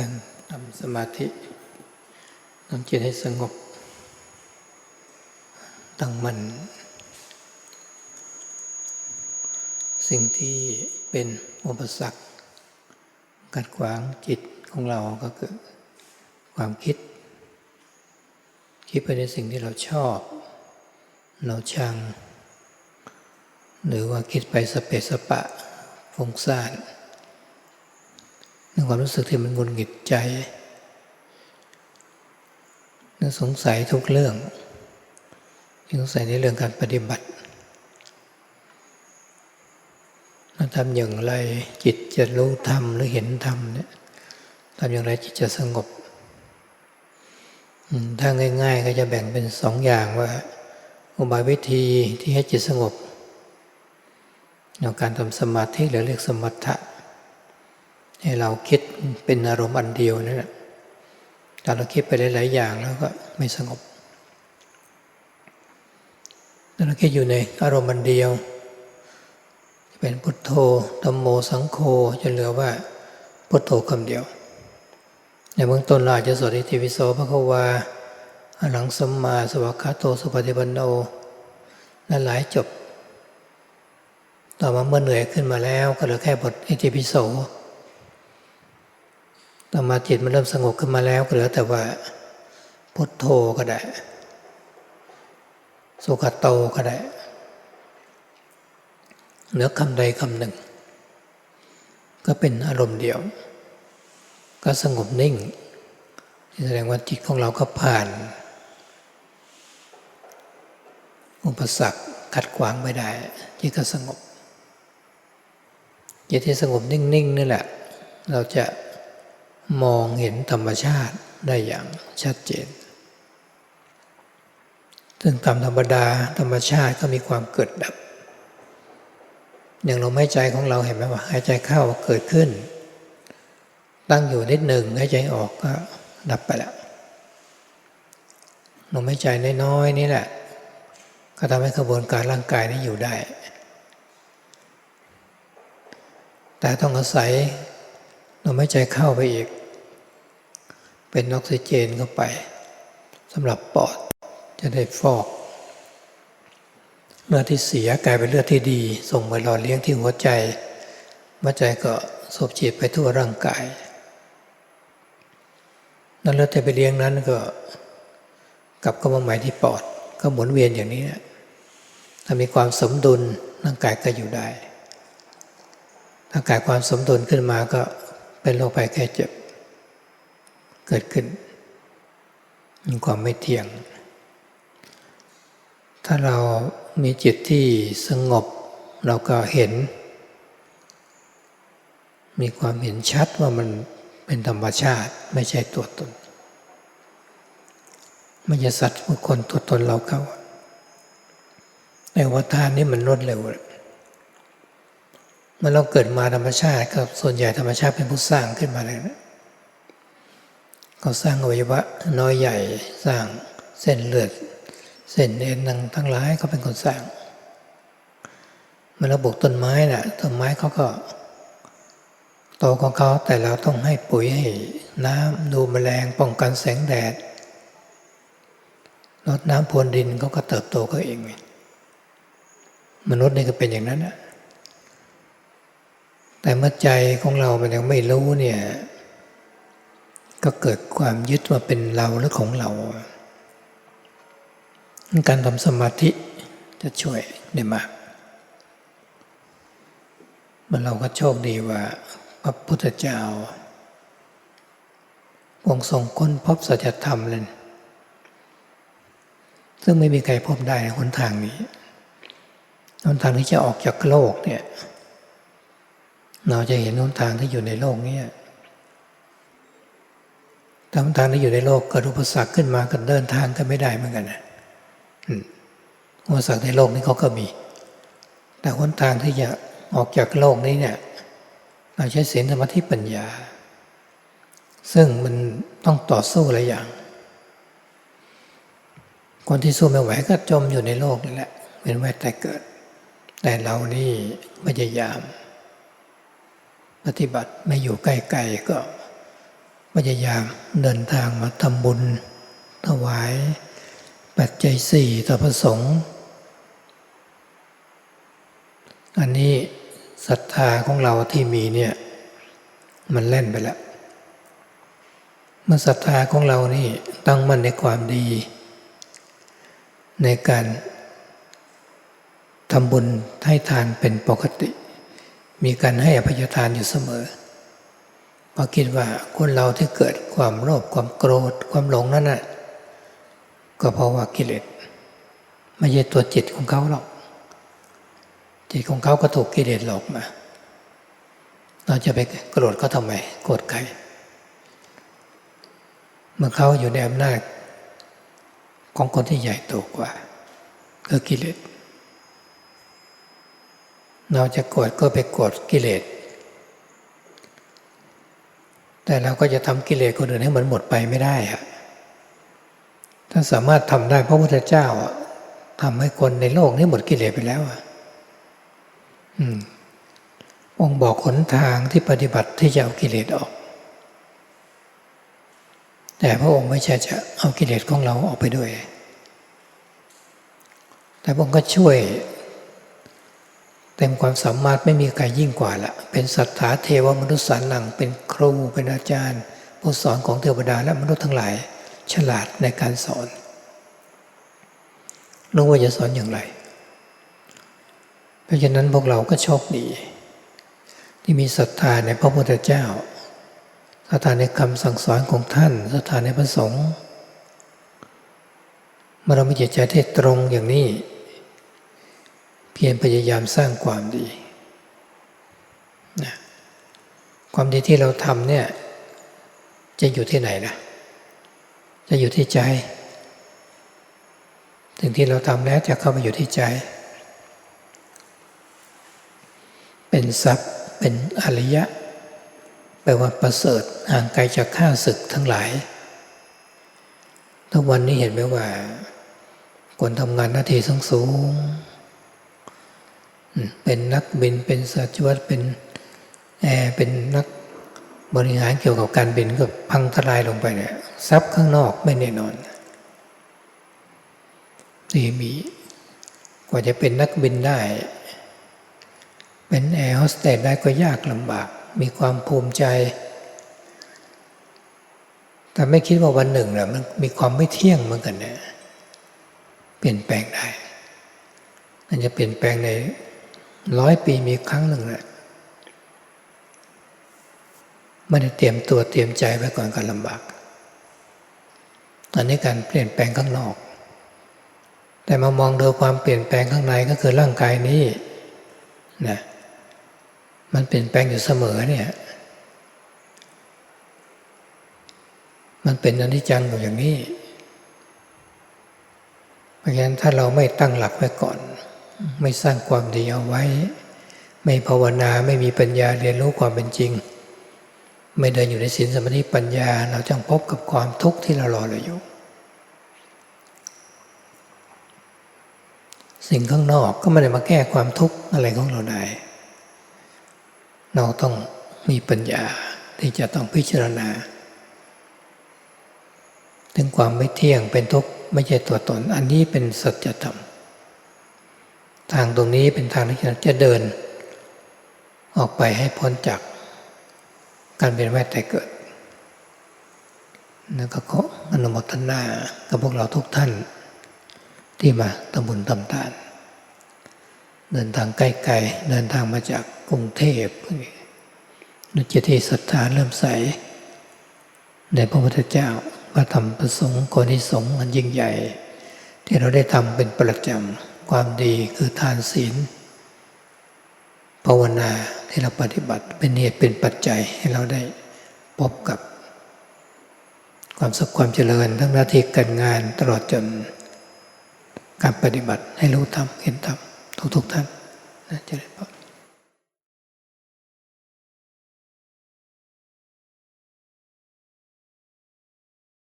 การทำสมาธิทำจิตให้สงบ ตั้งมัน่นสิ่งที่เป็นอุปสรรคกัดขวางจิตของเราก็คือความคิด คิดไปในสิ่งที่เราชอบ เราชัง หรือว่าคิดไปสเปสปะฟุ้งซ่านใน ความรู้สึกที่มันงุนหงิดใจนึกสงสัยทุกเรื่องสงสัยในเรื่องการปฏิบัติเราทำอย่างไรจิตจะรู้ธรรมหรือเห็นธรรมเนี่ยทำอย่างไรจิตจะสงบ ถ้าง่าย ๆ ก็จะแบ่งเป็นสองอย่างว่า อุบายวิธีที่ให้จิตสงบในการทำสมาธิหรือเรียกสมถะ ให้เราคิดเป็นอารมณ์อันเดียวนั่นแหละแต่เราคิดไปหลายๆอย่างแล้วก็ไม่สงบแต่เราคิดอยู่ในอารมณ์อันเดียว เป็นพุทโธธรรมโมสังโฆจะเหลือว่าพุทโธคำเดียว ในเบื้องต้นเราจะสวดอิติปิโสพระควาอหังสัมมาสวัคคาโตสุปฏิปันโนและหลายจบ ต่อมาเมื่อเหนื่อยขึ้นมาแล้วก็เหลือแค่บทอิติปิโส ต่อมาจิตมันเริ่มสงบขึ้นมาแล้วก็เหลือแต่ว่าพุทโธก็ได้ สุขโตก็ได้เหลือคำใดคำหนึ่ง ก็เป็นอารมณ์เดียว ก็สงบนิ่ง แสดงว่าจิตของเราก็ผ่าน อุปสรรคขัดขวางไม่ได้จิตก็สงบจิตที่สงบนิ่งๆนนี่แหละ เราจะ มองเห็นธรรมชาติได้อย่างชัดเจน ซึ่งตามธรรมดาธรรมชาติก็มีความเกิดดับ อย่างลมหายใจของเราเห็นไหมว่าหายใจเข้าเกิดขึ้น ตั้งอยู่นิดหนึ่งหายใจออกก็ดับไปแล้วลมหายใจน้อยๆนี่แหละ ก็ทำให้กระบวนการร่างกายนี้อยู่ได้ แต่ต้องอาศัยลมหายใจเข้าไปอีก เป็นออกซิเจนเข้าไปสำหรับปอดจะได้ฟอก เลือดที่เสียกลายเป็นเลือดที่ดี ส่งไปหล่อเลี้ยงที่หัวใจหัวใจก็สูบฉีดไปทั่วร่างกายนั้นเลือดที่ไปเลี้ยงนั้นก็กลับเข้ามาใหม่ที่ปอด ก็หมุนเวียนอย่างนี้นะถ้ามีความสมดุลร่างกายก็อยู่ได้ถ้าขาดความสมดุลขึ้นมาก็เป็นโรคภัยแค่เจ็บ เกิดขึ้นมีความไม่เที่ยง ถ้าเรามีจิตที่สงบเราก็เห็น มีความเห็นชัดว่ามันเป็นธรรมชาติไม่ใช่ตัวตน ไม่ใช่สัตว์บุคคลตัวตนเราเขาในวัฏฏานนี้มันรวดเร็วมันเราเกิดมาธรรมชาติก็ส่วนใหญ่ธรรมชาติเป็นผู้สร้างขึ้นมาเลยนะ เขาสร้างอวัยวะน้อยใหญ่สร้างเส้นเลือด เส้นเอ็นงทั้งหลายเขาเป็นคนสร้างมันราปลูกต้นไม้นะ่ะต้นไม้เขาก็โตของเขาแต่เราต้องให้ปุ๋ยให้น้ำดูแมลงป้องกันแสงแดดลดน้ำพรวนดินเขาก็เติบโตเขาเอง มนุษย์นี่ก็เป็นอย่างนั้นนะแต่เมื่อใจของเรามันยังไม่รู้เนี่ย ก็เกิดความยึดว่าเป็นเราหรือของเรา การทำสมาธิจะช่วยได้มากมันเราก็โชคดีว่าพระพุทธเจ้าองค์ทรงค้นพบสัจธรรมเลยซึ่งไม่มีใครพบได้ในหนทางนี้หนทางที่จะออกจากโลกเนี่ย เราจะเห็นหนทางที่อยู่ในโลกนี้ ทางทางที่อยู่ในโลกเกิดอุปสรรคขึ้นมาก็เดินทางก็ไม่ได้เหมือนกันนะอุปสรรคในโลกนี้เขาก็มี แต่หนทางที่จะออกจากโลกนี้เนี่ยเราใช้ศีลสมาธิปัญญา ซึ่งมันต้องต่อสู้หลายอย่าง คนที่สู้ไม่ไหวก็จมอยู่ในโลกนี่แหละเป็นไว้แต่เกิด แต่เรานี่พยายาม ปฏิบัติไม่อยู่ใกล้ๆก็ พยายามเดินทางมาทำบุญ ถวาย ปัจจัยสี่ต่อพระสงฆ์อันนี้ศรัทธาของเราที่มีเนี่ยมันเล่นไปแล้วเมื่อศรัทธาของเรานี่ตั้งมั่นในความดี ในการทำบุญให้ทานเป็นปกติ มีการให้อภัยทานอยู่เสมอ เพราะคิดว่าคนเราที่เกิดความโลภความโกรธความหลงนั่นน่ะก็เพราะว่ากิเลสไม่ใช่ตัวจิตของเขาหรอก จิตของเขาก็ถูกกิเลสหลอกมา เราจะไปโกรธเขาทำไมโกรธใครเมื่อเขาอยู่ในอำนาจของคนที่ใหญ่โตกว่าคือกิเลสเราจะโกรธก็ไปโกรธกิเลส แต่เราก็จะทำกิเลสคนอื่นให้มันหมดไปไม่ได้อะถ้าสามารถทำได้พระพุทธเจ้าทำให้คนในโลกนี้หมดกิเลสไปแล้วอะอืมองค์บอกหนทางที่ปฏิบัติที่จะเอากิเลสออก แต่พระองค์ไม่ใช่จะเอากิเลสของเราออกไปด้วย แต่พระองค์ก็ช่วย เต็มความสามารถไม่มีใครยิ่งกว่าละเป็นสัทธาเทวมนุษย์สานังเป็นครูเป็นอาจารย์ ผู้สอนของเทวดาและมนุษย์ทั้งหลาย ฉลาดในการสอนรู้ว่าจะสอนอย่างไร เพราะฉะนั้นพวกเราก็โชคดี ที่มีศรัทธาในพระพุทธเจ้าศรัทธาในคำสั่งสอนของท่านศรัทธาในพระสงฆ์เมื่อเรามีจิตใจที่ตรงอย่างนี้ เพียรพยายามสร้างความดีนะความดีที่เราทำเนี่ย จะอยู่ที่ไหนนะจะอยู่ที่ใจถึงที่เราทำแล้วจะเข้าไปอยู่ที่ใจ เป็นทรัพย์เป็นอริยะ แปลว่าประเสริฐห่างไกลจากข้าศึกทั้งหลาย ทุกวันนี้เห็นไหมว่า คนทำงานหน้าที่สูงสูง เป็นนักบินเป็นสัจวัตเป็นแอร์เป็นนักบริหารเกี่ยวกับการบินก็พังทลายลงไปเนี่ยทรัพย์ข้างนอกไม่แน่นอนที่มีกว่าจะเป็นนักบินได้ เป็นแอร์โฮสเตสได้ก็ยากลำบาก มีความภูมิใจ แต่ไม่คิดว่าวันหนึ่งนะมันมีความไม่เที่ยงเหมือนกันนะเปลี่ยนแปลงได้มันจะเปลี่ยนแปลงใน ร้อยปีมีครั้งหนึ่งแหละไม่ได้เตรียมตัวเตรียมใจไว้ก่อนการลำบาก อันนี้การเปลี่ยนแปลงข้างนอก แต่มามองดูความเปลี่ยนแปลงข้างในก็คือร่างกายนี้นะมันเปลี่ยนแปลงอยู่เสมอเนี่ย มันเป็นอนิจจังอยู่อย่างนี้ เพราะฉะนั้นถ้าเราไม่ตั้งหลักไว้ก่อน ไม่สร้างความดีเอาไว้ ไม่ภาวนาไม่มีปัญญาเรียนรู้ความเป็นจริง ไม่เดินอยู่ในศีลสมาธิปัญญา เราจะพบกับความทุกข์ที่เรารอเราอยู่ สิ่งข้างนอกก็ไม่ได้มาแก้ความทุกข์อะไรของเราได้เราต้องมีปัญญาที่จะต้องพิจารณา ถึงความไม่เที่ยงเป็นทุกข์ไม่ใช่ตัวตน อันนี้เป็นสัจธรรมางตรงนี้เป็นทางที่จะเดิน ออกไปให้พ้นจากการเป็นแวดแต่เกิดนั่นก็ขออนุโมทนากับพวกเราทุกท่าน ที่มาทำบุญทำทาน เดินทางใกล้ๆเดินทางมาจากกรุงเทพนุจิตที่ศรัทธาเริ่มใส ในพระพุทธเจ้าพระธรรมประสงค์คนที่สงฆ์อันยิ่งใหญ่ ที่เราได้ทำเป็นประจำ ความดีคือทานศีลภาวนาที่เราปฏิบัติเป็นเหตุเป็นปัจจัยให้เราได้พบกับ ความสุขความเจริญทั้งหน้าที่การงานตลอดจนการปฏิบัติให้รู้ธรรมเห็นธรรมทุกๆท่านนะเจริญพร